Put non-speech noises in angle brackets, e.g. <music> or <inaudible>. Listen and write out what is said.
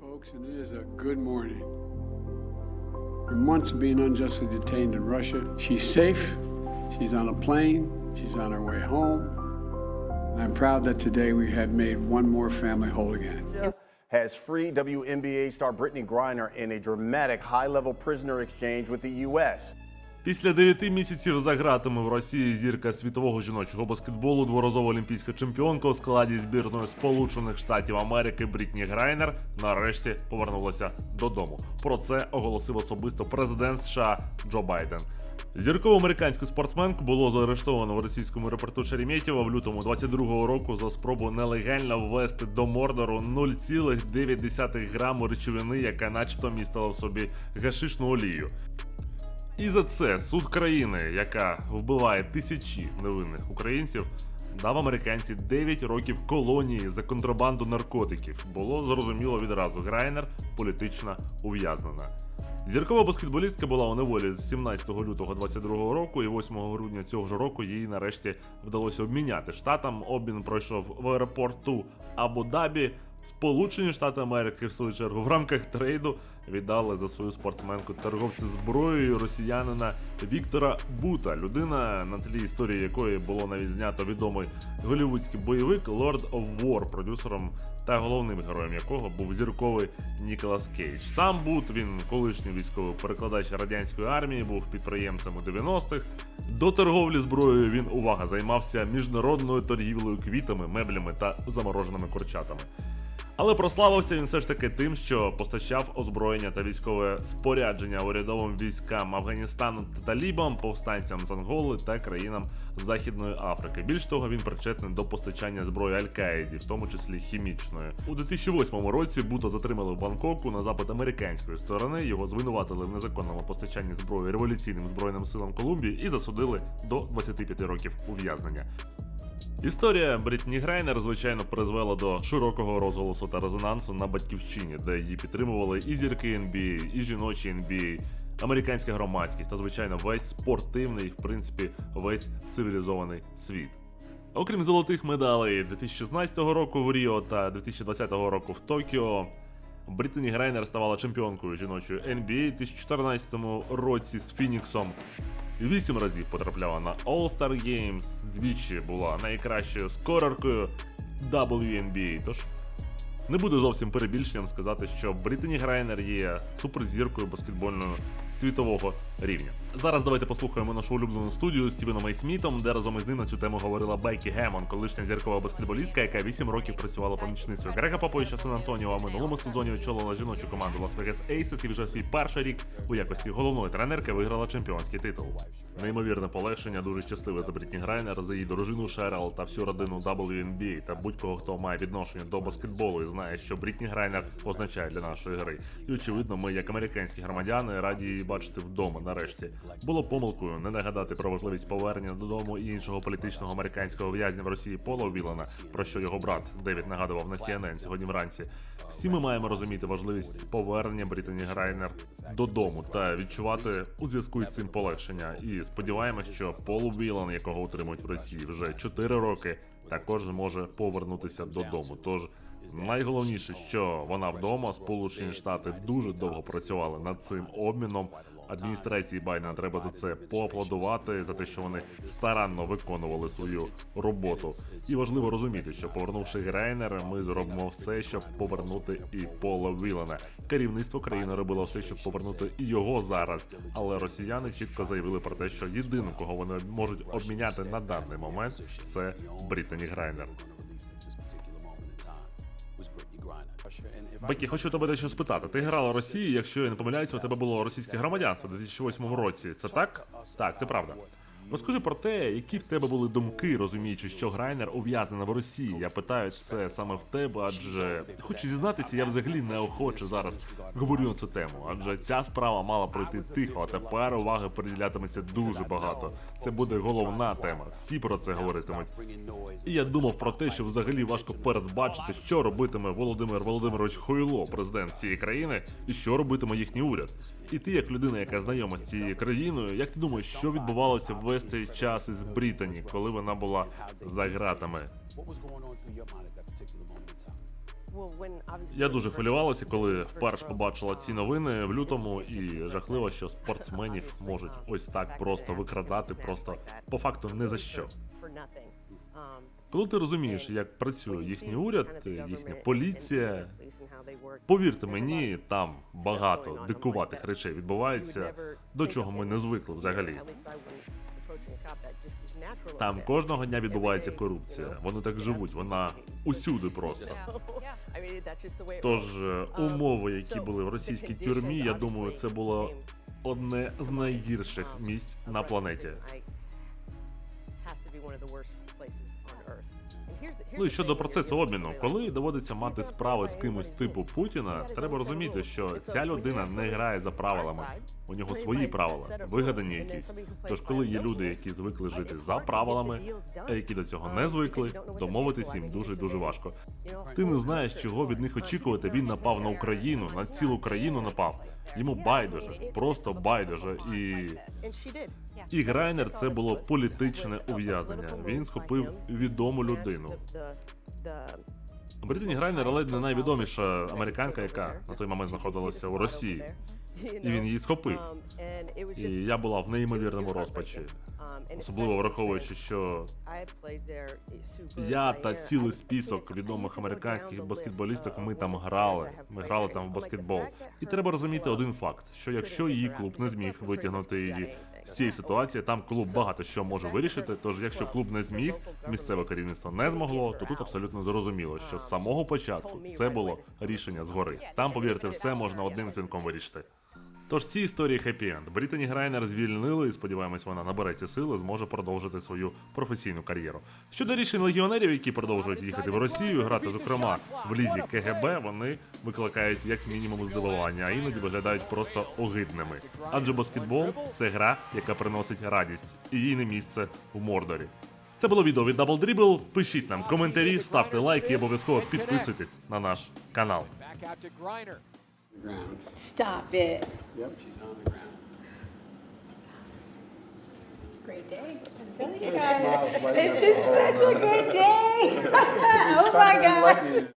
folks, and it is a good morning. For months of being unjustly detained in Russia, she's safe, she's on a plane, she's on her way home, and I'm proud that today we have made one more family whole again. has freed WNBA star Brittany Griner in a dramatic high-level prisoner exchange with the U.S. Після дев'яти місяців за ґратами в Росії зірка світового жіночого баскетболу, дворазова олімпійська чемпіонка у складі збірної Сполучених Штатів Америки Брітні Грайнер нарешті повернулася додому. Про це оголосив особисто президент США Джо Байден. Зіркову американську спортсменку було заарештовано в російському аеропорту Шереметьєво в лютому 22-го року за спробу нелегально ввести до Мордору 0,9 граму речовини, яка начебто містила в собі гашишну олію. І за це суд країни, яка вбиває тисячі невинних українців, дав американці 9 років колонії за контрабанду наркотиків. Було зрозуміло відразу. Грайнер політично ув'язнена. Зіркова баскетболістка була у неволі з 17 лютого 22 року, і 8 грудня цього ж року їй нарешті вдалося обміняти штатам. Обмін пройшов в аеропорту Абу-Дабі. Сполучені Штати Америки, в свою чергу, в рамках трейду віддали за свою спортсменку торговця зброєю росіянина Віктора Бута, людина, на тлі історії якої було навіть знято відомий голівудський бойовик Lord of War, продюсером та головним героєм якого був зірковий Ніколас Кейдж. Сам Бут, він колишній військовий перекладач радянської армії, був підприємцем у 90-х. До торговлі зброєю він увага займався міжнародною торгівлею квітами, меблями та замороженими курчатами. Але прославився він все ж таки тим, що постачав озброєння та військове спорядження урядовим військам Афганістану та талібам, повстанцям з Анголи та країнам Західної Африки. Більш того, він причетний до постачання зброї Аль-Каїді, в тому числі хімічної. У 2008 році Бута затримали в Бангкоку на запит американської сторони. Його звинуватили в незаконному постачанні зброї революційним збройним силам Колумбії і засудили до 25 років ув'язнення. Історія Брітні Грайнер, звичайно, призвела до широкого розголосу та резонансу на батьківщині, де її підтримували і зірки NBA, і жіночі NBA, американська громадськість та, звичайно, весь спортивний, в принципі, весь цивілізований світ. Окрім золотих медалей 2016 року в Ріо та 2020 року в Токіо, Брітні Грайнер ставала чемпіонкою жіночої NBA у 2014 році з Фініксом. Вісім разів потрапляла на All-Star Games, двічі була найкращою скореркою WNBA. Тож не буде зовсім перебільшенням сказати, що Британі Грайнер є суперзіркою баскетбольного світового рівня. Зараз давайте послухаємо нашу улюблену студію з Стівеном Ей Смітом, де разом із ним на цю тему говорила Бекі Гемон, колишня зіркова баскетболістка, яка 8 років працювала помічницею Грега Поповича Сан Антоніо, а минулому сезоні очолила жіночу команду Las Vegas Aces і вже свій перший рік у якості головної тренерки виграла чемпіонський титул. Неймовірне полегшення, дуже щасливе за Брітні Грайнер, за її дружину Шерел та всю родину WNBA та будь-кого, хто має відношення до баскетболу і знає, що Брітні Грайнер означає для нашої гри. І очевидно, ми, як американські громадяни, раді бачити вдома нарешті. Було помилкою не нагадати про важливість повернення додому і іншого політичного американського в'язня в Росії Пола Вілана, про що його брат Девід нагадував на CNN сьогодні вранці. Всі ми маємо розуміти важливість повернення Брітані Грайнер додому та відчувати у зв'язку із цим полегшення. І сподіваємось, що Пол Вілан, якого утримують в Росії вже 4 роки, також зможе повернутися додому. Тож найголовніше, що вона вдома, Сполучені Штати дуже довго працювали над цим обміном. Адміністрації Байдена треба за це поаплодувати за те, що вони старанно виконували свою роботу. І важливо розуміти, що повернувши Грайнера, ми зробимо все, щоб повернути і Пола Вілана. Керівництво країни робило все, щоб повернути і його зараз. Але росіяни чітко заявили про те, що єдину, кого вони можуть обміняти на даний момент, це Брітані Грайнер. Бекі, хочу тебе дещо спитати. Ти грала Росію, якщо я не помиляюся, у тебе було російське громадянство у 2008 році. Це так? Так, це правда. Розкажи про те, які в тебе були думки, розуміючи, що Грайнер ув'язнена в Росії. Я питаю це саме в тебе, адже хочу зізнатися, я взагалі неохоче зараз говорю на цю тему. Адже ця справа мала пройти тихо, а тепер уваги приділятиметься дуже багато. Це буде головна тема. Всі про це говоритимуть. І я думав про те, що взагалі важко передбачити, що робитиме Володимир Володимирович Хойло, президент цієї країни, і що робитиме їхній уряд. І ти, як людина, яка знайома з цією країною, як ти думаєш, що відбувалося весь цей час із Британі, коли вона була за ґратами? Я дуже хвилювалася, коли вперше побачила ці новини в лютому, і жахливо, що спортсменів можуть ось так просто викрадати, просто по факту не за що. Коли ти розумієш, як працює їхній уряд, їхня поліція, повірте мені, там багато дикуватих речей відбувається, до чого ми не звикли взагалі. Там кожного дня відбувається корупція. Вони так живуть, вона усюди просто. Тож е, умови, які були в російській тюрмі, я думаю, це було одне з найгірших місць на планеті. Ну і щодо процесу обміну, коли доводиться мати справи з кимось типу Путіна, треба розуміти, що ця людина не грає за правилами. У нього свої правила, вигадані якісь. Тож, коли є люди, які звикли жити за правилами, а які до цього не звикли, домовитись їм дуже дуже важко. Ти не знаєш, чого від них очікувати. Він напав на Україну, на цілу країну напав. Йому байдуже, просто байдуже. І і Грайнер це було політичне ув'язнення. Він схопив відому людину. Британі Грайнер ледь не найвідоміша американка, яка на той момент знаходилася у Росії. І він її схопив. І я була в неймовірному розпачі, особливо враховуючи, що я та цілий список відомих американських баскетболісток. Ми там грали. Ми грали там в баскетбол. І треба розуміти один факт: що якщо її клуб не зміг витягнути її з цієї ситуації, там клуб багато що може вирішити. Тож, якщо клуб не зміг, місцеве керівництво не змогло, то тут абсолютно зрозуміло, що з самого початку це було рішення згори. Там, повірте, все можна одним дзвінком вирішити. Тож ці історії хеппі-енд. Британі Грайнер звільнили, і сподіваємось, вона набереться сили, зможе продовжити свою професійну кар'єру. Щодо рішень легіонерів, які продовжують їхати в Росію, грати, зокрема, в лізі КГБ, вони викликають як мінімум здивування, а іноді виглядають просто огидними. Адже баскетбол це гра, яка приносить радість, і їй не місце в Мордорі. Це було відео від Double Dribble. Пишіть нам коментарі, ставте лайки і обов'язково підписуйтесь на наш канал. the ground. Stop it. Yep, she's on the ground. Great day. Billy, you guys. This is such a good day. <laughs> <laughs> Oh my God.